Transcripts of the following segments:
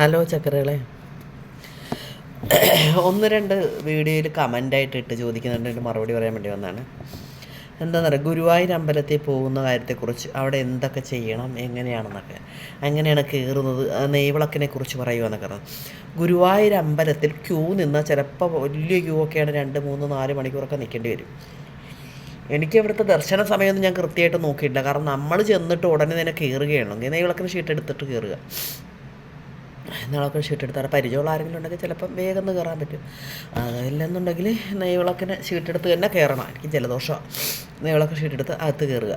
Hello ചക്കരകളെ. ഒന്ന് രണ്ട് വീഡിയോയിൽ കമന്റായിട്ട് ഇട്ട് ചോദിക്കുന്നുണ്ട്. എന്റെ മറുപടി പറയാൻ വേണ്ടി വന്നതാണ്. എന്താണെന്ന് പറയുക ഗുരുവായൂർ അമ്പലത്തിൽ പോകുന്ന കാര്യത്തെക്കുറിച്ച് അവിടെ എന്തൊക്കെ ചെയ്യണം എങ്ങനെയാണെന്നൊക്കെ. അങ്ങനെയാണ് കയറുന്നത് നെയ്വിളക്കിനെ കുറിച്ച് പറഞ്ഞു. ഗുരുവായൂർ അമ്പലത്തിൽ ക്യൂ നിന്നാൽ ചിലപ്പോൾ വലിയ ക്യൂ ഒക്കെയാണ് രണ്ട് മൂന്ന് നാല് മണിക്കൂറൊക്കെ നിൽക്കേണ്ടി വരും. എനിക്ക് ഇവിടുത്തെ ദർശന സമയമൊന്നും ഞാൻ കൃത്യമായിട്ട് നോക്കിയിട്ടില്ല. കാരണം നമ്മൾ ചെന്നിട്ട് ഉടനെ തന്നെ കയറുകയാണ് നെയ്വിളക്കിന് ഷീറ്റ് എടുത്തിട്ട് കയറുക. നാളൊക്കെ ഷീറ്റ് എടുത്താൽ പരിചയമുള്ള ആരെങ്കിലും ഉണ്ടെങ്കിൽ ചിലപ്പം വേഗം കയറാൻ പറ്റും. അതല്ലെന്നുണ്ടെങ്കിൽ നെയ്വിളക്കിന് ഷീറ്റ് എടുത്ത് തന്നെ കയറണം. എനിക്ക് ജലദോഷമാണ് നെയ്വിളക്ക് ഷീറ്റ് എടുത്ത് അകത്ത് കയറുക.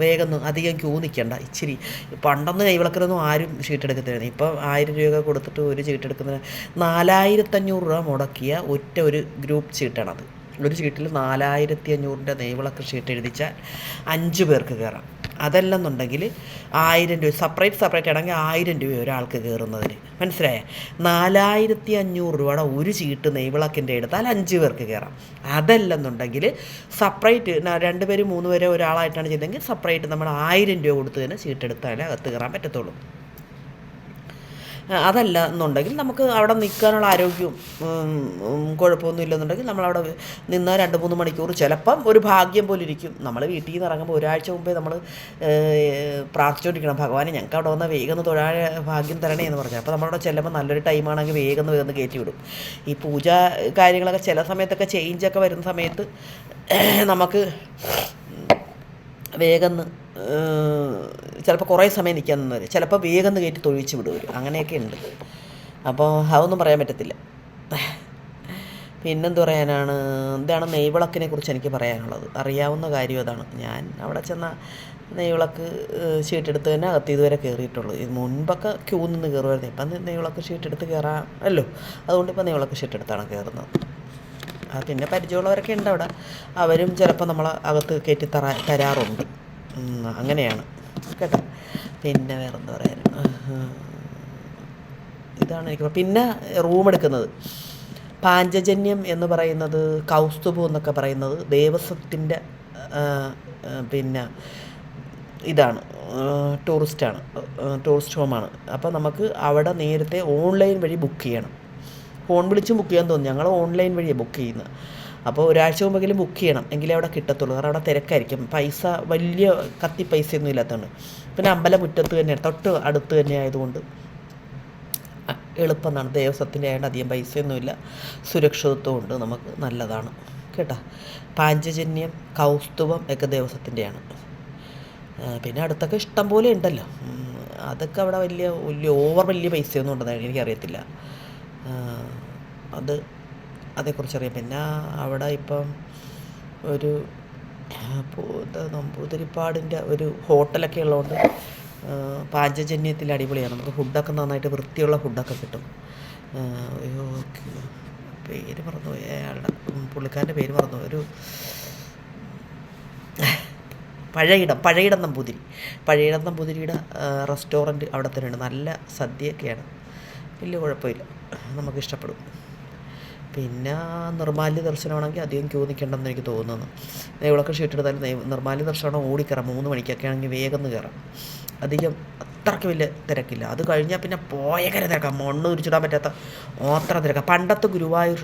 വേഗം അധികം ക്യൂ നിൽക്കണ്ട. ഇച്ചിരി പണ്ടൊന്നും കൈവിളക്കിനൊന്നും ആരും ഷീറ്റ് എടുക്കത്തില്ല ഇപ്പം ആയിരം രൂപയൊക്കെ കൊടുത്തിട്ട് ഒരു ഷീറ്റ് എടുക്കുന്നതിന് നാലായിരത്തഞ്ഞൂറ് രൂപ മുടക്കിയ ഒറ്റ ഒരു ഗ്രൂപ്പ് ചീട്ടാണത് ഒരു ചീട്ടിൽ നാലായിരത്തി അഞ്ഞൂറിന്റെ നെയ്വിളക്ക് ഷീട്ട് എഴുതിച്ചാൽ അഞ്ച് പേർക്ക് കയറാം. അതല്ലെന്നുണ്ടെങ്കിൽ ആയിരം രൂപ സെപ്പറേറ്റ് സെപ്പറേറ്റ് ആണെങ്കിൽ ആയിരം രൂപ ഒരാൾക്ക് കയറുന്നതിന്. മനസ്സിലായേ? നാലായിരത്തി അഞ്ഞൂറ് രൂപയുടെ ഒരു ചീട്ട് നെയ്വിളക്കിന്റെ എടുത്താൽ അഞ്ച് പേർക്ക് കയറാം. അതല്ലെന്നുണ്ടെങ്കിൽ സെപ്പറേറ്റ് രണ്ട് പേര് മൂന്ന് പേര് ഒരാളായിട്ടാണ് ചെയ്തതെങ്കിൽ സെപ്പറേറ്റ് നമ്മൾ ആയിരം രൂപ കൊടുത്ത് തന്നെ ചീട്ടെടുത്താലേ അകത്ത് കയറാൻ പറ്റത്തുള്ളൂ. അതല്ല എന്നുണ്ടെങ്കിൽ നമുക്ക് അവിടെ നിൽക്കാനുള്ള ആരോഗ്യവും കുഴപ്പമൊന്നും ഇല്ലെന്നുണ്ടെങ്കിൽ നമ്മളവിടെ നിന്ന് രണ്ട് മൂന്ന് മണിക്കൂർ ചിലപ്പം ഒരു ഭാഗ്യം പോലെ ഇരിക്കും. നമ്മൾ വീട്ടിൽ നിന്ന് ഇറങ്ങുമ്പോൾ ഒരാഴ്ച മുമ്പേ നമ്മൾ പ്രാർത്ഥിച്ചുകൊണ്ടിരിക്കണം. ഭഗവാനെ ഞങ്ങൾക്ക് അവിടെ വന്നാൽ വേഗം ഒന്ന് ഭാഗ്യം തരണേ എന്ന് പറഞ്ഞു. അപ്പോൾ നമ്മളവിടെ ചെല്ലുമ്പോൾ നല്ലൊരു ടൈമാണെങ്കിൽ വേഗം വേഗം കയറ്റി വിടും. ഈ പൂജ കാര്യങ്ങളൊക്കെ ചില സമയത്തൊക്കെ ചേഞ്ചൊക്കെ വരുന്ന സമയത്ത് നമുക്ക് വേഗം ചിലപ്പോൾ കുറേ സമയം നിൽക്കാൻ നിന്നവർ ചിലപ്പോൾ വേഗം കയറ്റി തൊഴിച്ച് വിടുവർ അങ്ങനെയൊക്കെ ഉണ്ട്. അപ്പോൾ അതൊന്നും പറയാൻ പറ്റത്തില്ല. പിന്നെന്ത് പറയാനാണ്? എന്താണ് നെയ്വിളക്കിനെ കുറിച്ച് എനിക്ക് പറയാനുള്ളത്? അറിയാവുന്ന കാര്യം അതാണ്. ഞാൻ അവിടെ ചെന്ന നെയ്വിളക്ക് ഷീട്ടെടുത്ത് തന്നെ അകത്ത് ഇതുവരെ കയറിയിട്ടുള്ളൂ ഇത് മുൻപൊക്കെ ക്യൂ നിന്ന് കയറുമായിരുന്നു ഇപ്പം നെയ്വിളക്ക് ഷീട്ടെടുത്ത് കയറാം അല്ലോ? അതുകൊണ്ട് ഇപ്പം നെയ്വിളക്ക് ഷീട്ടെടുത്താണ് കയറുന്നത് പിന്നെ പരിചയമുള്ളവരൊക്കെ ഉണ്ട് അവിടെ. അവരും ചിലപ്പോൾ നമ്മളെ അകത്ത് കയറ്റി തരാറുണ്ട്. അങ്ങനെയാണ്. കേട്ടോ? പിന്നെ വേറെ എന്താ പറയാൻ ഇതാണ് എനിക്ക് പിന്നെ റൂം എടുക്കുന്നത്. പാഞ്ചജന്യം എന്ന് പറയുന്നത് കൗസ്തുഭം എന്നൊക്കെ പറയുന്നത് ദേവസ്വത്തിന്റെ പിന്നെ ഇതാണ്. ടൂറിസ്റ്റാണ് ടൂറിസ്റ്റ് ഹോമാണ് അപ്പോൾ നമുക്ക് അവിടെ നേരത്തെ ഓൺലൈൻ വഴി ബുക്ക് ചെയ്യണം. ഫോൺ വിളിച്ചും ബുക്ക് ചെയ്യാൻ തോന്നുന്നു ഞങ്ങൾ ഓൺലൈൻ വഴിയാണ് ബുക്ക് ചെയ്യുന്നത്. അപ്പോൾ ഒരാഴ്ച മുമ്പെങ്കിലും ബുക്ക് ചെയ്യണം. എങ്കിലേ അവിടെ കിട്ടത്തുള്ളൂ. കാരണം അവിടെ തിരക്കായിരിക്കും. പൈസ വലിയ കത്തി പൈസയൊന്നും ഇല്ലാത്തതുകൊണ്ട്. പിന്നെ അമ്പലമുറ്റത്ത് തന്നെയാണ്. തൊട്ട് അടുത്ത് തന്നെ ആയതുകൊണ്ട്. എളുപ്പമാണ്. ദേവസ്വത്തിന്റെ ആയതുകൊണ്ട് അധികം പൈസയൊന്നുമില്ല. സുരക്ഷിതത്വം ഉണ്ട്. നമുക്ക് നല്ലതാണ്. കേട്ടോ? പാഞ്ചജന്യം കൗസ്തുഭം ഒക്കെ ദേവസ്വത്തിന്റെയാണ് പിന്നെ അടുത്തൊക്കെ ഇഷ്ടം പോലെ ഉണ്ടല്ലോ. അതൊക്കെ അവിടെ വലിയ വലിയ ഓവർ വലിയ പൈസയൊന്നും ഉണ്ടെന്നാണ് എനിക്കറിയത്തില്ല. അത് അതേക്കുറിച്ച് അറിയാം പിന്നെ അവിടെ ഇപ്പം ഒരു നമ്പൂതിരിപ്പാടിന്റെ ഒരു ഹോട്ടലൊക്കെ ഉള്ളതുകൊണ്ട് പാചജന്യത്തിൽ അടിപൊളിയാണ്. നമുക്ക് ഫുഡൊക്കെ നന്നായിട്ട് വൃത്തിയുള്ള ഫുഡൊക്കെ കിട്ടും. അയ്യോ പേര് മറന്നുപോയി. അയാളുടെ പുള്ളിക്കാരന്റെ പേര് മറന്നു ഒരു പഴയിടം പഴയിടം നമ്പൂതിരി. പഴയിടം നമ്പൂതിരിയുടെ റെസ്റ്റോറന്റ് അവിടെ തന്നെയുണ്ട്. നല്ല സദ്യയൊക്കെയാണ്. വലിയ കുഴപ്പമില്ല. നമുക്കിഷ്ടപ്പെടും പിന്നെ നിർമാല്യ ദർശനമാണെങ്കിൽ അധികം ക്യൂ നിൽക്കേണ്ടെന്ന് എനിക്ക് തോന്നുന്നു. നെയ്വിളക്ക് ഷീറ്റ് എടുത്താലും നിർമാല്യ ദർശനം ഓടിക്കയറാം. മൂന്ന് മണിക്കൊക്കെ ആണെങ്കിൽ വേഗം കയറാം. അധികം അത്രയ്ക്ക് വലിയ തിരക്കില്ല. അത് കഴിഞ്ഞാൽ പിന്നെ പോയകര തിരക്കാം. മണ്ണ് ഉരിച്ചിടാൻ പറ്റാത്ത ഓത്ര തിരക്കാം. പണ്ടത്തെ ഗുരുവായൂർ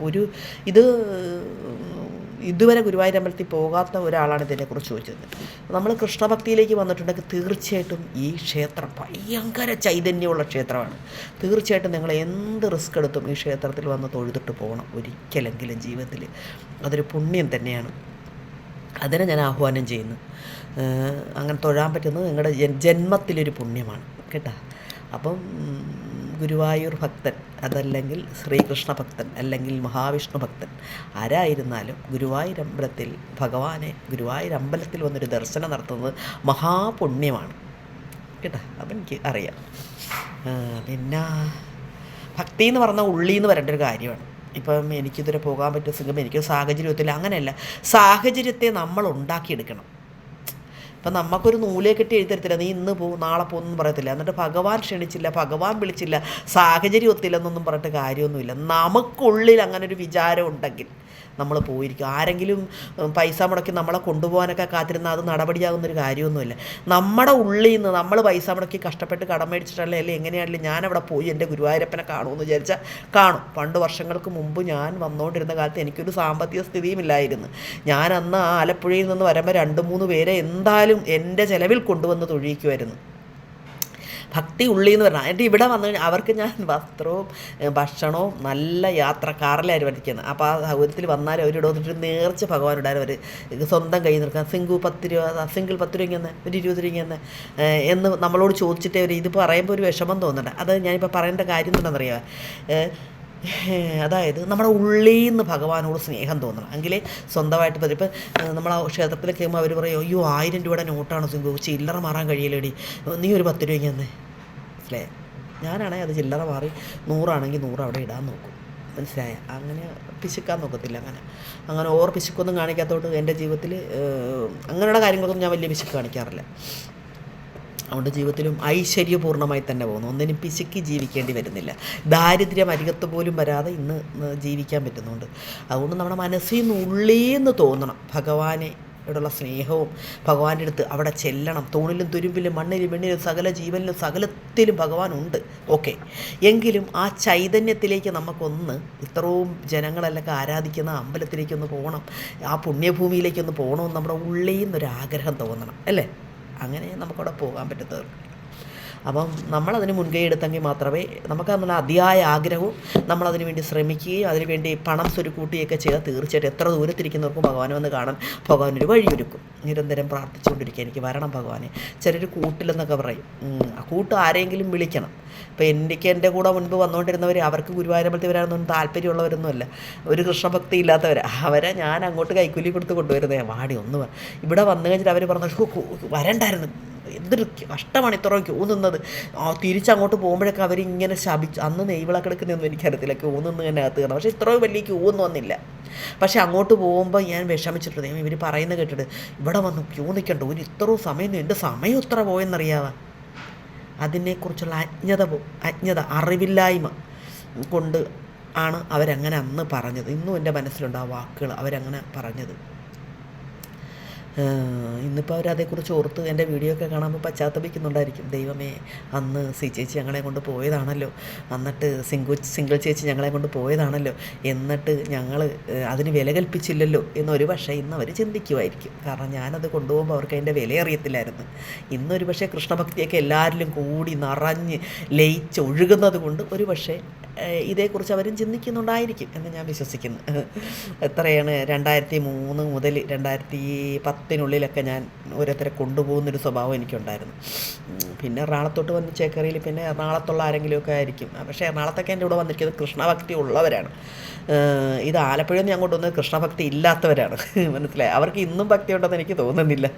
ഒരു ഇത് ഇതുവരെ ഗുരുവായൂർ അമ്പലത്തിൽ പോകാത്ത ഒരാളാണ് ഇതിനെക്കുറിച്ച് ചോദിച്ചത്. നമ്മൾ കൃഷ്ണഭക്തിയിലേക്ക് വന്നിട്ടുണ്ടെങ്കിൽ തീർച്ചയായിട്ടും ഈ ക്ഷേത്രം ഭയങ്കര ചൈതന്യമുള്ള ക്ഷേത്രമാണ്. തീർച്ചയായിട്ടും നിങ്ങൾ എന്ത് റിസ്ക് എടുത്തും ഈ ക്ഷേത്രത്തിൽ വന്ന് തൊഴുതിട്ട് പോകണം ഒരിക്കലെങ്കിലും ജീവിതത്തിൽ. അതൊരു പുണ്യം തന്നെയാണ്. അതിനെ ഞാൻ ആഹ്വാനം ചെയ്യുന്നു. അങ്ങനെ തൊഴാൻ പറ്റുന്നത് നിങ്ങളുടെ ജന്മത്തിലൊരു പുണ്യമാണ്. കേട്ടോ? അപ്പം ഗുരുവായൂർ ഭക്തൻ അതല്ലെങ്കിൽ ശ്രീകൃഷ്ണ ഭക്തൻ അല്ലെങ്കിൽ മഹാവിഷ്ണു ഭക്തൻ ആരായിരുന്നാലും ഗുരുവായൂരമ്പലത്തിൽ ഭഗവാനെ ഗുരുവായൂരമ്പലത്തിൽ വന്നൊരു ദർശനം നടത്തുന്നത് മഹാപുണ്യമാണ്. കേട്ടോ? അപ്പം എനിക്ക് അറിയാം. പിന്നെ ഭക്തി എന്ന് പറഞ്ഞാൽ ഉള്ളിൽ നിന്ന് വരേണ്ട ഒരു കാര്യമാണ്. ഇപ്പം എനിക്കിതുവരെ പോകാൻ പറ്റിയ സംഘം എനിക്ക് സാഹചര്യത്തിൽ അങ്ങനെയല്ല. സാഹചര്യത്തെ നമ്മൾ ഉണ്ടാക്കിയെടുക്കണം. ഇപ്പം നമുക്കൊരു നൂലേ കെട്ടി എഴുതരത്തില്ല നീ ഇന്ന് പോ നാളെ പോകുന്നു പറയത്തില്ല. എന്നിട്ട് ഭഗവാൻ ക്ഷണിച്ചില്ല ഭഗവാൻ വിളിച്ചില്ല സാഹചര്യം ഒത്തില്ലെന്നൊന്നും പറഞ്ഞിട്ട് കാര്യമൊന്നുമില്ല. നമുക്കുള്ളിൽ അങ്ങനെ ഒരു വിചാരം ഉണ്ടെങ്കിൽ നമ്മൾ പോയിരിക്കും. ആരെങ്കിലും പൈസ മുടക്കി നമ്മളെ കൊണ്ടുപോകാനൊക്കെ കാത്തിരുന്നാൽ അത് നടപടിയാകുന്നൊരു കാര്യമൊന്നുമില്ല. നമ്മുടെ ഉള്ളിൽ നിന്ന് നമ്മൾ പൈസ മുടക്കി കഷ്ടപ്പെട്ട് കടം മേടിച്ചിട്ടല്ലേ അല്ലെങ്കിൽ എങ്ങനെയാണെങ്കിലും ഞാനവിടെ പോയി എന്റെ ഗുരുവായൂരപ്പനെ കാണുമെന്ന് വിചാരിച്ചാൽ കാണും. പണ്ട് വർഷങ്ങൾക്ക് മുമ്പ് ഞാൻ വന്നുകൊണ്ടിരുന്ന കാലത്ത് എനിക്കൊരു സാമ്പത്തിക സ്ഥിതിയും ഇല്ലായിരുന്നു. ഞാൻ അന്ന് ആ ആലപ്പുഴയിൽ നിന്ന് വരുമ്പോൾ രണ്ട് മൂന്ന് പേരെ എന്തായാലും എന്റെ ചിലവിൽ കൊണ്ടുവന്ന് തൊഴിയിക്കുമായിരുന്നു ഭക്തി ഉള്ളി എന്ന് പറഞ്ഞാൽ എന്റെ ഇവിടെ വന്നു കഴിഞ്ഞാൽ അവർക്ക് ഞാൻ വസ്ത്രവും ഭക്ഷണവും നല്ല യാത്ര കാറിലായിരുന്നു പഠിക്കുന്നത് അപ്പോൾ ആ സൗകര്യത്തിൽ വന്നാൽ അവരോട് വന്നിട്ട് നേർച്ച ഭഗവാനോടാരും അവർ സ്വന്തം കയ്യിൽ നിൽക്കാൻ സിംഗു പത്ത് രൂപ സിംഗിൾ പത്ത് രൂപ ഇങ്ങനെ ഒരു ഇരുപത് രൂപ ഇങ്ങനെ എന്ന് നമ്മളോട് ചോദിച്ചിട്ടേ അവർ ഇത് പറയുമ്പോൾ ഒരു വിഷമം തോന്നണ്ട അത് ഞാനിപ്പോൾ പറയേണ്ട കാര്യം എന്താണെന്നറിയാം അതായത് നമ്മുടെ ഉള്ളിൽ നിന്ന് ഭഗവാനോട് സ്നേഹം തോന്നണം. എങ്കിലേ സ്വന്തമായിട്ട് പറ്റും ഇപ്പം നമ്മൾ ആ ക്ഷേത്രത്തിൽ കയറുമ്പോൾ അവർ പറയും അയ്യോ ആയിരം രൂപയുടെ നോട്ടാണ് സിംഗു ചില്ലറ മാറാൻ കഴിയില്ലേടി. നീ ഒരു പത്ത് രൂപയ്ക്ക് തന്നെ. മനസ്സിലായ? ഞാനാണെങ്കിൽ അത് ചില്ലറ മാറി നൂറാണെങ്കിൽ നൂറ് അവിടെ ഇടാൻ നോക്കും. മനസ്സിലായ? അങ്ങനെ പിശുക്കാൻ നോക്കത്തില്ല അങ്ങനെ. അങ്ങനെ ഓർ പിശുക്കൊന്നും കാണിക്കാത്തതുകൊണ്ട് എന്റെ ജീവിതത്തിൽ അങ്ങനെയുള്ള കാര്യങ്ങൾക്കൊന്നും ഞാൻ വലിയ പിശുക്ക് കാണിക്കാറില്ല. അതുകൊണ്ട് ജീവിതത്തിലും ഐശ്വര്യപൂർണമായി തന്നെ പോകുന്നു. ഒന്നിനും പിശുക്കി ജീവിക്കേണ്ടി വരുന്നില്ല. ദാരിദ്ര്യം അരികത്ത് പോലും വരാതെ ഇന്ന് ജീവിക്കാൻ പറ്റുന്നുണ്ട്. അതുകൊണ്ട് നമ്മുടെ മനസ്സിൽ നിന്ന് ഉള്ളേന്ന് തോന്നണം. ഭഗവാനെ ോടുള്ള സ്നേഹവും ഭഗവാന്റെ അടുത്ത് അവിടെ ചെല്ലണം. തൂണിലും തുരുമ്പിലും മണ്ണിലും വെണ്ണിലും സകല ജീവനിലും സകലത്തിലും ഭഗവാനുണ്ട്. ഓക്കെ. എങ്കിലും ആ ചൈതന്യത്തിലേക്ക് നമുക്കൊന്ന് ഇത്രയും ജനങ്ങളെല്ലാം ആരാധിക്കുന്ന അമ്പലത്തിലേക്കൊന്ന് പോകണം. ആ പുണ്യഭൂമിയിലേക്കൊന്ന് പോകണമെന്ന് നമ്മുടെ ഉള്ളിൽ നിന്നൊരു ആഗ്രഹം തോന്നണം. അല്ലേ? അങ്ങനെ നമുക്കവിടെ പോകാൻ പറ്റത്തുള്ളൂ അപ്പം നമ്മളതിന് മുൻകൈ എടുത്തെങ്കിൽ മാത്രമേ നമുക്ക് നമ്മുടെ അതിയായ ആഗ്രഹവും നമ്മളതിനു വേണ്ടി ശ്രമിക്കുകയും അതിനുവേണ്ടി പണം സ്വരുക്കൂട്ടുകയൊക്കെ ചെയ്താൽ തീർച്ചയായിട്ടും എത്ര ദൂരത്തിരിക്കുന്നവർക്കും ഭഗവാനെ വന്ന് കാണാൻ ഭഗവാനൊരു വഴിയൊരുക്കും. നിരന്തരം പ്രാർത്ഥിച്ചുകൊണ്ടിരിക്കുക. എനിക്ക് വരണം ഭഗവാനെ. ചിലർ കൂട്ടിലെന്നൊക്കെ പറയും. ആ കൂട്ട് ആരെങ്കിലും വിളിക്കണം. ഇപ്പോൾ എനിക്ക് എന്റെ കൂടെ മുൻപ് വന്നുകൊണ്ടിരുന്നവർ അവർക്ക് ഗുരുവായൂരമ്പലത്തിൽ വരാനൊന്നും താല്പര്യമുള്ളവരൊന്നുമല്ല. ഒരു കൃഷ്ണഭക്തി ഇല്ലാത്തവർ അവരെ ഞാൻ അങ്ങോട്ട് കൈക്കൂലി കൊടുത്ത് കൊണ്ടുവരുന്നേ വാടി ഒന്ന് ഇവിടെ വന്നു കഴിഞ്ഞിട്ട് അവർ പറഞ്ഞു "ഹോ, ഹോ, വരണ്ടായിരുന്നു. എന്തൊരു കഷ്ടമാണ് ഇത്രയും ക്യൂ നിന്നത് തിരിച്ചങ്ങോട്ട് പോകുമ്പോഴൊക്കെ അവരിങ്ങനെ ശപിച്ചു അന്ന് നെയ്വിളക്കെടുക്കുന്നൊന്നും എനിക്കറിയത്തില്ല. ക്യൂ തന്നെ അകത്ത് കയറണം പക്ഷേ ഇത്രയും വലിയ ക്യൂ വന്നില്ല. പക്ഷേ അങ്ങോട്ട് പോകുമ്പോൾ ഞാൻ വിഷമിച്ചിട്ടുണ്ട്. ഇവർ പറയുന്നത് കേട്ടിട്ട് ഇവിടെ വന്നു ക്യൂ നിൽക്കണ്ട ഒരു ഇത്രയും സമയം എന്റെ സമയം ഇത്ര പോയെന്നറിയാവാ? അതിനെക്കുറിച്ചുള്ള അജ്ഞത അജ്ഞത അറിവില്ലായ്മ കൊണ്ട് ആണ് അവരങ്ങനെ അന്ന് പറഞ്ഞത്. ഇന്നും എന്റെ മനസ്സിലുണ്ട് ആ വാക്കുകൾ അവരങ്ങനെ പറഞ്ഞത്. ഇന്നിപ്പോൾ അവരതേക്കുറിച്ച് ഓർത്ത് എന്റെ വീഡിയോ ഒക്കെ കാണുമ്പോൾ പശ്ചാത്തപിക്കുന്നുണ്ടായിരിക്കും. ദൈവമേ അന്ന് സി ചേച്ചി ഞങ്ങളെ കൊണ്ട് പോയതാണല്ലോ. എന്നിട്ട് സിംഗു സിംഗിൾ ചേച്ചി ഞങ്ങളെ കൊണ്ട് പോയതാണല്ലോ. എന്നിട്ട് ഞങ്ങൾ അതിന് വില കൽപ്പിച്ചില്ലല്ലോ എന്നൊരു പക്ഷേ ഇന്ന് അവർ ചിന്തിക്കുമായിരിക്കും കാരണം ഞാനത് കൊണ്ടുപോകുമ്പോൾ അവർക്ക് അതിന്റെ വില അറിയത്തില്ലായിരുന്നു. ഇന്നൊരു പക്ഷേ കൃഷ്ണഭക്തിയൊക്കെ എല്ലാവരിലും കൂടി നിറഞ്ഞ് ലയിച്ച് ഒഴുകുന്നത് കൊണ്ട് ഒരു പക്ഷേ ഇതേക്കുറിച്ച് അവരും ചിന്തിക്കുന്നുണ്ടായിരിക്കും എന്ന് ഞാൻ വിശ്വസിക്കുന്നു. എത്രയാണ് രണ്ടായിരത്തി മൂന്ന് മുതൽ രണ്ടായിരത്തി പത്തിനുള്ളിലൊക്കെ ഞാൻ ഓരോരുത്തരെ കൊണ്ടുപോകുന്നൊരു സ്വഭാവം എനിക്കുണ്ടായിരുന്നു. പിന്നെ എറണാകുളത്തോട്ട് വന്ന് ചേക്കറിയിൽ പിന്നെ എറണാകുളത്തുള്ള ആരെങ്കിലുമൊക്കെ ആയിരിക്കും. പക്ഷേ എറണാകുളത്തൊക്കെ എന്റെ കൂടെ വന്നിരിക്കുന്നത് കൃഷ്ണഭക്തി ഉള്ളവരാണ്. ഇത് ആലപ്പുഴയിൽ നിന്ന് ഞാൻ കൊണ്ടുവന്നത് കൃഷ്ണഭക്തി ഇല്ലാത്തവരാണ്. മനസ്സിലായി? അവർക്ക് ഇന്നും ഭക്തി ഉണ്ടെന്ന് എനിക്ക് തോന്നുന്നില്ല.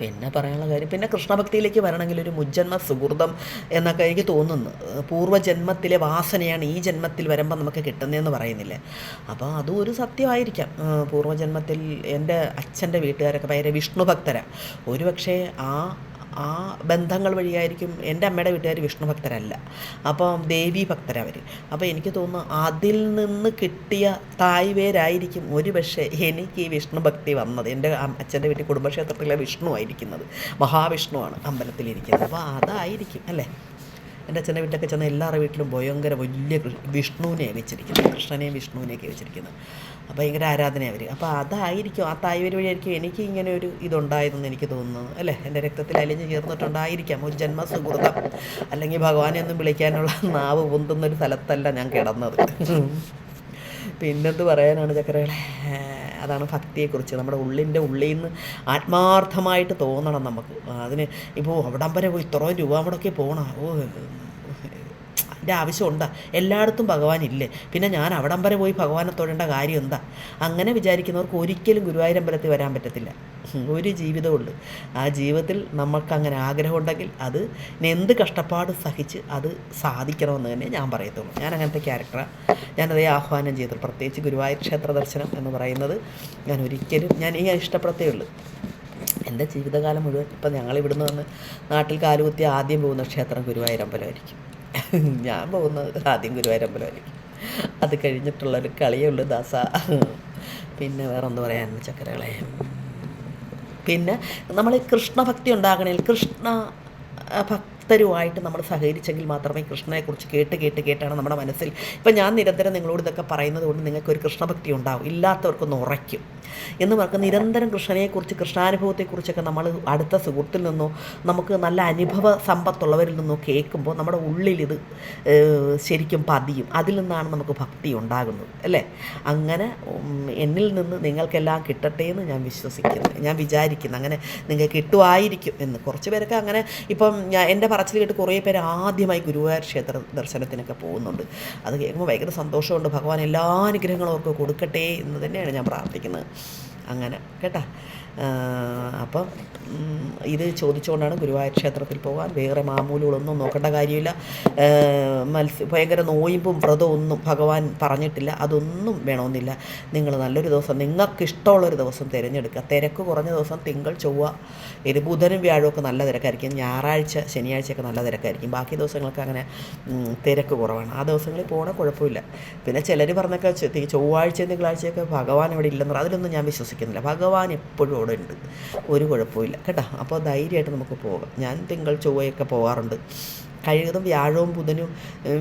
പിന്നെ പറയാനുള്ള കാര്യം പിന്നെ കൃഷ്ണഭക്തിയിലേക്ക് വരണമെങ്കിൽ ഒരു മുജ്ജന്മ സുഹൃതം എന്നൊക്കെ എനിക്ക് തോന്നുന്നു. പൂർവജന്മത്തിലെ വാസനയാണ് ഈ ജന്മത്തിൽ വരുമ്പോൾ നമുക്ക് കിട്ടുന്നതെന്ന് പറയുന്നില്ലേ? അപ്പോൾ അതും ഒരു സത്യമായിരിക്കാം. പൂർവജന്മത്തിൽ എന്റെ അച്ഛന്റെ വീട്ടുകാരൊക്കെ ഭയങ്കര വിഷ്ണു ഭക്തരാണ് ഒരുപക്ഷെ ആ ആ ബന്ധങ്ങൾ വഴിയായിരിക്കും എന്റെ അമ്മയുടെ വീട്ടുകാർ വിഷ്ണു ഭക്തരല്ല. അപ്പം ദേവി ഭക്തരവർ അപ്പോൾ എനിക്ക് തോന്നുന്നു അതിൽ നിന്ന് കിട്ടിയ തായ്വേരായിരിക്കും ഒരു പക്ഷേ എനിക്ക് ഈ വിഷ്ണു ഭക്തി വന്നത്. എന്റെ അച്ഛന്റെ വീട്ടിൽ കുടുംബക്ഷേത്രത്തിലെ വിഷ്ണു ആയിരിക്കുന്നത്. മഹാവിഷ്ണുവാണ് അമ്പലത്തിലിരിക്കുന്നത്. അപ്പോൾ അതായിരിക്കും അല്ലേ? എന്റെ അച്ഛന്റെ വീട്ടിലൊക്കെ ചെന്ന എല്ലാവരുടെ വീട്ടിലും ഭയങ്കര വലിയ വിഷ്ണുവിനെ വെച്ചിരിക്കുന്നത്. കൃഷ്ണനെയും വിഷ്ണുവിനെയൊക്കെ വെച്ചിരിക്കുന്നത്. അപ്പോൾ ഭയങ്കര ആരാധന അവർ അപ്പോൾ അതായിരിക്കും ആ തായ്വര് വഴിയായിരിക്കും എനിക്ക് ഇങ്ങനെ ഒരു ഇതുണ്ടായതെന്ന് എനിക്ക് തോന്നുന്നു അല്ലേ? എന്റെ രക്തത്തിൽ അലിഞ്ഞ് ചേർന്നിട്ടുണ്ടായിരിക്കാം. ഒരു ജന്മസുഹൃതം അല്ലെങ്കിൽ ഭഗവാനെ ഒന്നും വിളിക്കാനുള്ള നാവ് പൊന്തുന്നൊരു സ്ഥലത്തല്ല ഞാൻ കിടന്നത്. പിന്നെന്ത് പറയാനാണ് ചക്കരകളെ? അതാണ് ഭക്തിയെക്കുറിച്ച്. നമ്മുടെ ഉള്ളിന്റെ ഉള്ളിൽ നിന്ന് ആത്മാർത്ഥമായിട്ട് തോന്നണം നമുക്ക്. അതിന് ഇപ്പോൾ അവിടം വരെ പോയി ഇത്രയും രൂപ മുടക്കി പോകണം ഓ അതിന്റെ ആവശ്യമുണ്ടാ. എല്ലായിടത്തും ഭഗവാൻ ഇല്ലേ? പിന്നെ ഞാൻ അവിടം വരെ പോയി ഭഗവാനെ തൊഴേണ്ട കാര്യം എന്താ? അങ്ങനെ വിചാരിക്കുന്നവർക്ക് ഒരിക്കലും ഗുരുവായൂരമ്പലത്തിൽ വരാൻ പറ്റത്തില്ല. ഒരു ജീവിതമുള്ളൂ ആ ജീവിതത്തിൽ നമ്മൾക്ക് അങ്ങനെ ആഗ്രഹമുണ്ടെങ്കിൽ അത് എന്ത് കഷ്ടപ്പാട് സഹിച്ച് അത് സാധിക്കണമെന്ന് തന്നെ ഞാൻ പറയത്തുള്ളൂ. ഞാൻ അങ്ങനത്തെ ക്യാരക്ടറാണ് ഞാനതേ ആഹ്വാനം ചെയ്തു. പ്രത്യേകിച്ച് ഗുരുവായൂർ ക്ഷേത്ര ദർശനം എന്ന് പറയുന്നത് ഞാൻ ഒരിക്കലും ഞാൻ ഈ ഇഷ്ടപ്പെടത്തേ ഉള്ളൂ. എന്റെ ജീവിതകാലം മുഴുവൻ ഇപ്പം ഞങ്ങൾ ഇവിടുന്ന് വന്ന് നാട്ടിൽ കാലുകുത്തി ആദ്യം പോകുന്ന ക്ഷേത്രം ഗുരുവായൂരമ്പലമായിരിക്കും ഞാൻ പോകുന്നത് ആദ്യം ഗുരുവായൂരമ്പലമായിരിക്കും. അത് കഴിഞ്ഞിട്ടുള്ളൊരു കളിയേ ഉള്ളൂ ദാസ. പിന്നെ വേറെ എന്താ പറയാൻ ചക്കരകളെ? പിന്നെ നമ്മൾ കൃഷ്ണഭക്തി ഉണ്ടാകണമെങ്കിൽ കൃഷ്ണ ആ, ഭക്തരുമായിട്ട് നമ്മൾ സഹകരിച്ചെങ്കിൽ മാത്രമേ കൃഷ്ണനെക്കുറിച്ച് കേട്ട് കേട്ട് കേട്ടാണ് നമ്മുടെ മനസ്സിൽ. ഇപ്പം ഞാൻ നിരന്തരം നിങ്ങളോട് ഇതൊക്കെ പറയുന്നത് കൊണ്ട് നിങ്ങൾക്ക് ഒരു കൃഷ്ണഭക്തി ഉണ്ടാവും. ഇല്ലാത്തവർക്കൊന്ന് ഉറയ്ക്കും. എന്ന് പറഞ്ഞാൽ നിരന്തരം കൃഷ്ണനെക്കുറിച്ച് കൃഷ്ണാനുഭവത്തെക്കുറിച്ചൊക്കെ നമ്മൾ അടുത്ത സുഹൃത്തിൽ നിന്നോ നമുക്ക് നല്ല അനുഭവ സമ്പത്തുള്ളവരിൽ നിന്നോ കേൾക്കുമ്പോൾ നമ്മുടെ ഉള്ളിൽ ഇത് ശരിക്കും പതിയും. അതിൽ നിന്നാണ് നമുക്ക് ഭക്തി ഉണ്ടാകുന്നത്. അല്ലേ? അങ്ങനെ എന്നിൽ നിന്ന് നിങ്ങൾക്കെല്ലാം കിട്ടട്ടെ എന്ന് ഞാൻ വിശ്വസിക്കുന്നു. ഞാൻ വിചാരിക്കുന്നു അങ്ങനെ നിങ്ങൾക്ക് കിട്ടുമായിരിക്കും എന്ന്. കുറച്ച് പേരൊക്കെ അങ്ങനെ ഇപ്പം എന്റെ പറച്ചിൽ കേട്ട് കുറേ പേര് ആദ്യമായി ഗുരുവായൂർ ക്ഷേത്ര ദർശനത്തിനൊക്കെ പോകുന്നുണ്ട്. അത് കേൾക്കുമ്പോൾ ഭയങ്കര സന്തോഷമുണ്ട്. ഭഗവാൻ എല്ലാ അനുഗ്രഹങ്ങളും ഒക്കെ കൊടുക്കട്ടെ എന്ന് തന്നെയാണ് ഞാൻ പ്രാർത്ഥിക്കുന്നത്. അങ്ങനെ കേട്ടാ? അപ്പം ഇത് ചോദിച്ചുകൊണ്ടാണ് ഗുരുവായൂർ ക്ഷേത്രത്തിൽ പോകാൻ വേറെ മാമൂലുകളൊന്നും നോക്കേണ്ട കാര്യമില്ല. മത്സ്യ ഭയങ്കര നോയിമ്പും വ്രതവും ഒന്നും ഭഗവാൻ പറഞ്ഞിട്ടില്ല. അതൊന്നും വേണമെന്നില്ല. നിങ്ങൾ നല്ലൊരു ദിവസം നിങ്ങൾക്ക് ഇഷ്ടമുള്ളൊരു ദിവസം തിരഞ്ഞെടുക്കുക. തിരക്ക് കുറഞ്ഞ ദിവസം തിങ്കൾ ചൊവ്വ ഇത് ബുധനും വ്യാഴമൊക്കെ നല്ല തിരക്കായിരിക്കും. ഞായറാഴ്ച ശനിയാഴ്ചയൊക്കെ നല്ല തിരക്കായിരിക്കും. ബാക്കി ദിവസങ്ങൾക്ക് അങ്ങനെ തിരക്ക് കുറവാണ്. ആ ദിവസങ്ങളിൽ പോകണ കുഴപ്പമില്ല. പിന്നെ ചിലർ പറഞ്ഞൊക്കെ ചൊവ്വാഴ്ചയും തിങ്കളാഴ്ചയൊക്കെ ഭഗവാൻ ഇവിടെ ഇല്ലെന്ന്. അതിലൊന്നും ഞാൻ വിശ്വസിക്കുന്നില്ല. ഭഗവാൻ എപ്പോഴും അവിടെ ഉണ്ട്. ഒരു കുഴപ്പമില്ല കേട്ടോ? അപ്പോൾ ധൈര്യമായിട്ട് നമുക്ക് പോകാം. ഞാൻ തിങ്കൾ ചൊവ്വയൊക്കെ പോകാറുണ്ട്. കഴിയുന്നതും വ്യാഴവും ബുധനും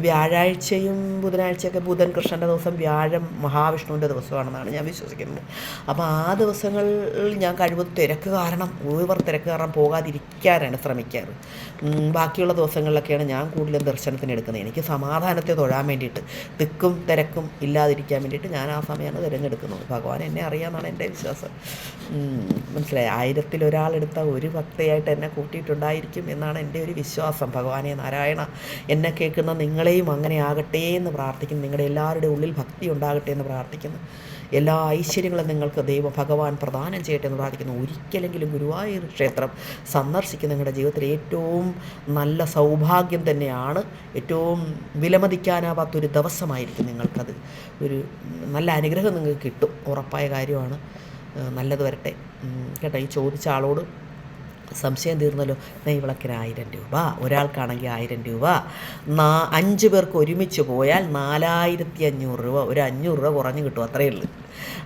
വ്യാഴാഴ്ചയും ബുധനാഴ്ചയൊക്കെ ബുധൻ കൃഷ്ണന്റെ ദിവസം വ്യാഴം മഹാവിഷ്ണുവിന്റെ ദിവസമാണെന്നാണ് ഞാൻ വിശ്വസിക്കുന്നത്. അപ്പോൾ ആ ദിവസങ്ങളിൽ ഞാൻ കഴിവ് തിരക്ക് കാരണം ഓവർ തിരക്ക് കാരണം പോകാതിരിക്കാനാണ് ശ്രമിക്കാറ്. ബാക്കിയുള്ള ദിവസങ്ങളിലൊക്കെയാണ് ഞാൻ കൂടുതലും ദർശനത്തിന് എടുക്കുന്നത്. എനിക്ക് സമാധാനത്തെ തൊഴാൻ വേണ്ടിയിട്ട് തിക്കും തിരക്കും ഇല്ലാതിരിക്കാൻ വേണ്ടിയിട്ട് ഞാൻ ആ സമയമാണ് തിരഞ്ഞെടുക്കുന്നത്. ഭഗവാൻ എന്നെ അറിയാമെന്നാണ് എന്റെ വിശ്വാസം. മനസ്സിലായി? ആയിരത്തിലൊരാളെടുത്ത ഒരു ഭക്തയായിട്ട് എന്നെ കൂട്ടിയിട്ടുണ്ടായിരിക്കും എന്നാണ് എന്റെ ഒരു വിശ്വാസം. ഭഗവാനെ നാരായണ എന്നെ കേൾക്കുന്ന നിങ്ങളെയും അങ്ങനെ ആകട്ടെ എന്ന് പ്രാർത്ഥിക്കുന്നു. നിങ്ങളുടെ എല്ലാവരുടെ ഉള്ളിൽ ഭക്തി ഉണ്ടാകട്ടെ എന്ന് പ്രാർത്ഥിക്കുന്നു. എല്ലാ ഐശ്വര്യങ്ങളും നിങ്ങൾക്ക് ദൈവ ഭഗവാൻ പ്രദാനം ചെയ്യട്ടെ എന്ന് പ്രാർത്ഥിക്കുന്നു. ഒരിക്കലെങ്കിലും ഗുരുവായൂർ ക്ഷേത്രം സന്ദർശിക്കുന്ന നിങ്ങളുടെ ജീവിതത്തിലെ ഏറ്റവും നല്ല സൗഭാഗ്യം തന്നെയാണ്. ഏറ്റവും വിലമതിക്കാനാവാത്തൊരു ദിവസമായിരിക്കും നിങ്ങൾക്കത്. ഒരു നല്ല അനുഗ്രഹം നിങ്ങൾക്ക് കിട്ടും. ഉറപ്പായ കാര്യമാണ്. നല്ലത് വരട്ടെ. കേട്ടോ ഈ ചോദിച്ച ആളോട് സംശയം തീർന്നല്ലോ? നെയ്വിളക്കിന് ആയിരം രൂപ. ഒരാൾക്കാണെങ്കിൽ ആയിരം രൂപ. നാ അഞ്ച് പേർക്ക് ഒരുമിച്ച് പോയാൽ നാലായിരത്തി അഞ്ഞൂറ് രൂപ ഒരു അഞ്ഞൂറ് രൂപ കുറഞ്ഞ് കിട്ടും അത്രയേ ഉള്ളൂ.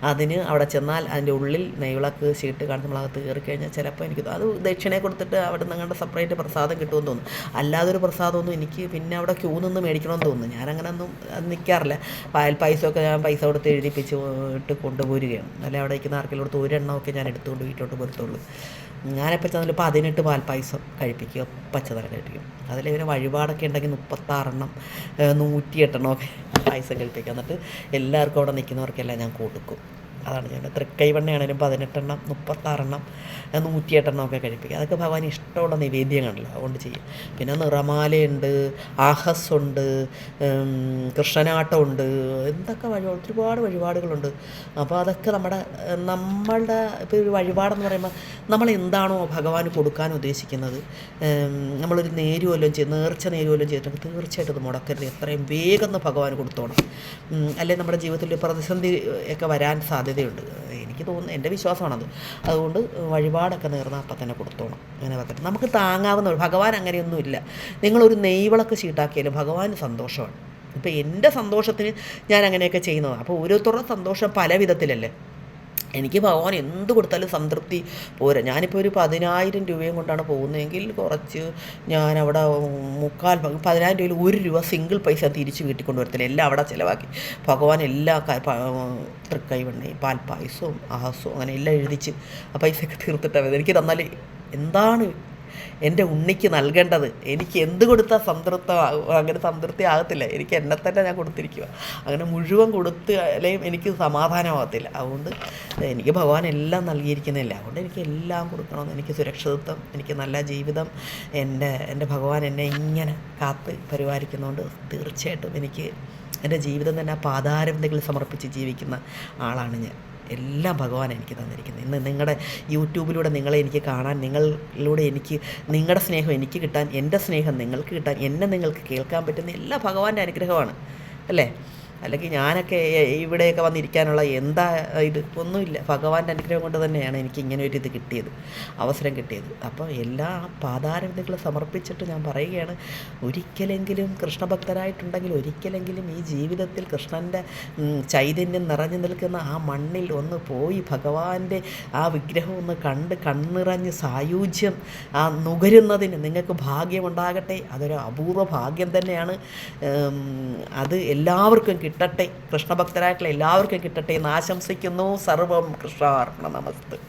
അതിന് അവിടെ ചെന്നാൽ അതിന്റെ ഉള്ളിൽ നെയ്വിളക്ക് ഷീട്ട് കാണിച്ച് നമ്മളകത്ത് കയറി കഴിഞ്ഞാൽ ചിലപ്പോൾ എനിക്ക് അത് ദക്ഷിണയെ കൊടുത്തിട്ട് അവിടെ നിന്ന് സെപ്പറേറ്റ് പ്രസാദം കിട്ടുമെന്ന് തോന്നുന്നു അല്ലാതൊരു പ്രസാദമൊന്നും എനിക്ക് പിന്നെ അവിടെ ക്യൂ നിന്ന് മേടിക്കണമെന്ന് തോന്നുന്നു. ഞാൻ അങ്ങനെ ഒന്നും നിൽക്കാറില്ല. പായൽ ഒക്കെ ഞാൻ പൈസ കൊടുത്ത് എഴുതിപ്പിച്ച് ഇട്ട് കൊണ്ടുപോരുകയാണ്. അല്ലെ അവിടെ ഇരിക്കുന്ന ആർക്കെങ്കിലും കൊടുത്ത് ഒരെണ്ണമൊക്കെ ഞാൻ എടുത്തുകൊണ്ട് വീട്ടിലോട്ട് പോരത്തുള്ളൂ ഞാനിപ്പോൾ ചെന്നാൽ പതിനെട്ട് പാൽപ്പായസം കഴിപ്പിക്കുക പച്ചതരം കഴിപ്പിക്കും. അതിൽ ഇവരെ വഴിപാടൊക്കെ ഉണ്ടെങ്കിൽ മുപ്പത്താറെണ്ണം നൂറ്റിയെട്ടെണ്ണം ഒക്കെ പായസം കഴിപ്പിക്കുക എന്നിട്ട് എല്ലാവർക്കും അവിടെ നിൽക്കുന്നവർക്കെല്ലാം ഞാൻ കൊടുക്കും. അതാണ് ഞാൻ. തൃക്കൈവണ്ണയാണേലും പതിനെട്ടെണ്ണം മുപ്പത്താറെണ്ണം നൂറ്റിയെട്ടെണ്ണം ഒക്കെ കഴിപ്പിക്കുക അതൊക്കെ ഭഗവാൻ ഇഷ്ടമുള്ള നിവേദ്യങ്ങളല്ല അതുകൊണ്ട് ചെയ്യും. പിന്നെ നിറമാലയുണ്ട് ആഹസ്സുണ്ട് ഉം, കൃഷ്ണനാട്ടമുണ്ട് എന്തൊക്കെ വഴി ഒരുപാട് വഴിപാടുകളുണ്ട്. അപ്പോൾ അതൊക്കെ നമ്മുടെ നമ്മളുടെ ഇപ്പോൾ ഒരു വഴിപാടെന്ന് പറയുമ്പോൾ നമ്മൾ എന്താണോ ഭഗവാന് കൊടുക്കാൻ ഉദ്ദേശിക്കുന്നത് നമ്മളൊരു നേരു വല്ലതും ചെയ്ത് നേർച്ച നേരു ചെയ്തിട്ടുണ്ടെങ്കിൽ തീർച്ചയായിട്ടും അത് മുടക്കരുത്. എത്രയും വേഗം ഭഗവാൻ കൊടുത്തോണം. അല്ലെങ്കിൽ നമ്മുടെ ജീവിതത്തിൽ പ്രതിസന്ധി ഒക്കെ വരാൻ സാധ്യതയുണ്ട്. എനിക്ക് തോന്നുന്നു എന്റെ വിശ്വാസമാണത്. അതുകൊണ്ട് വഴിപാടൊക്കെ നേർന്നാൽ അപ്പം തന്നെ കൊടുത്തോണം. അങ്ങനെ വെക്കട്ടെ. നമുക്ക് താങ്ങാവുന്ന ഭഗവാൻ അങ്ങനെയൊന്നുമില്ല. നിങ്ങളൊരു നെയ്വിളക്ക് ചീട്ടാക്കിയാലും ഭഗവാന് സന്തോഷമാണ്. ഇപ്പം എന്റെ സന്തോഷത്തിന് ഞാൻ അങ്ങനെയൊക്കെ ചെയ്യുന്നതാണ്. അപ്പോൾ ഓരോരുത്തരുടെ സന്തോഷം പല വിധത്തിലല്ലേ എനിക്ക് ഭഗവാൻ എന്ത് കൊടുത്താലും സംതൃപ്തി. പോരാ ഞാനിപ്പോൾ ഒരു പതിനായിരം രൂപയും കൊണ്ടാണ് പോകുന്നതെങ്കിൽ കുറച്ച് ഞാൻ അവിടെ മുക്കാൽ പതിനായിരം രൂപയിൽ ഒരു രൂപ സിംഗിൾ പൈസ തിരിച്ച് വീട്ടിൽ കൊണ്ടുവരത്തില്ല. എല്ലാം അവിടെ ചിലവാക്കി. ഭഗവാൻ എല്ലാ തൃക്കൈ പ- തൃക്കൈവെണ്ണയും പാൽപ്പായസവും ആഹസവും അങ്ങനെ എല്ലാം എഴുതിച്ച് ആ പൈസയൊക്കെ തീർത്തിട്ടാണ് എനിക്ക് തന്നാൽ എന്താണ് എന്റെ ഉണ്ണിക്ക് നൽകേണ്ടത്. എനിക്ക് എന്ത് കൊടുത്താൽ സംതൃപ്ത അങ്ങനെ സംതൃപ്തി ആകത്തില്ല. എനിക്ക് എന്നെ തന്നെ ഞാൻ കൊടുത്തിരിക്കുക. അങ്ങനെ മുഴുവൻ കൊടുത്ത് അല്ലെങ്കിൽ എനിക്ക് സമാധാനമാകത്തില്ല. അതുകൊണ്ട് എനിക്ക് ഭഗവാൻ എല്ലാം നൽകിയിരിക്കുന്നില്ല അതുകൊണ്ട് എനിക്ക് എല്ലാം കൊടുക്കണമെന്ന് എനിക്ക് സുരക്ഷിതത്വം എനിക്ക് നല്ല ജീവിതം. എന്റെ എന്റെ ഭഗവാൻ എന്നെ ഇങ്ങനെ കാത്ത് പരിപാലിക്കുന്നതുകൊണ്ട് തീർച്ചയായിട്ടും എനിക്ക് എന്റെ ജീവിതം തന്നെ ആ പാതാരവിന്ദകളിൽ സമർപ്പിച്ച് ജീവിക്കുന്ന ആളാണ് ഞാൻ. എല്ലാം ഭഗവാൻ എനിക്ക് തന്നിരിക്കുന്നത്. ഇന്ന് നിങ്ങളുടെ യൂട്യൂബിലൂടെ നിങ്ങളെ എനിക്ക് കാണാൻ നിങ്ങളിലൂടെ എനിക്ക് നിങ്ങളുടെ സ്നേഹം എനിക്ക് കിട്ടാൻ എന്റെ സ്നേഹം നിങ്ങൾക്ക് കിട്ടാൻ എന്നെ നിങ്ങൾക്ക് കേൾക്കാൻ പറ്റുന്ന എല്ലാ ഭഗവാന്റെ അനുഗ്രഹമാണ്. അല്ലേ? അല്ലെങ്കിൽ ഞാനൊക്കെ ഇവിടെയൊക്കെ വന്നിരിക്കാനുള്ള എന്താ ഇത്? ഒന്നുമില്ല. ഭഗവാന്റെ അനുഗ്രഹം കൊണ്ട് തന്നെയാണ് എനിക്ക് ഇങ്ങനെ ഒരു ഇത് കിട്ടിയത് അവസരം കിട്ടിയത്. അപ്പോൾ എല്ലാ പാതാരവിന്ദങ്ങളും സമർപ്പിച്ചിട്ട് ഞാൻ പറയുകയാണ് ഒരിക്കലെങ്കിലും കൃഷ്ണഭക്തരായിട്ടുണ്ടെങ്കിൽ ഒരിക്കലെങ്കിലും ഈ ജീവിതത്തിൽ കൃഷ്ണന്റെ ചൈതന്യം നിറഞ്ഞു നിൽക്കുന്ന ആ മണ്ണിൽ ഒന്ന് പോയി ഭഗവാന്റെ ആ വിഗ്രഹം ഒന്ന് കണ്ട് കണ്ണിറഞ്ഞ് സായുജ്യം ആ നുകരുന്നതിന് നിങ്ങൾക്ക് ഭാഗ്യമുണ്ടാകട്ടെ. അതൊരു അപൂർവ ഭാഗ്യം തന്നെയാണ്. അത് എല്ലാവർക്കും കിട്ടട്ടെ. കൃഷ്ണഭക്തരായിട്ടുള്ള എല്ലാവർക്കും കിട്ടട്ടെ എന്ന് ആശംസിക്കുന്നു. സർവം കൃഷ്ണാർപ്പണ നമസ്തേ.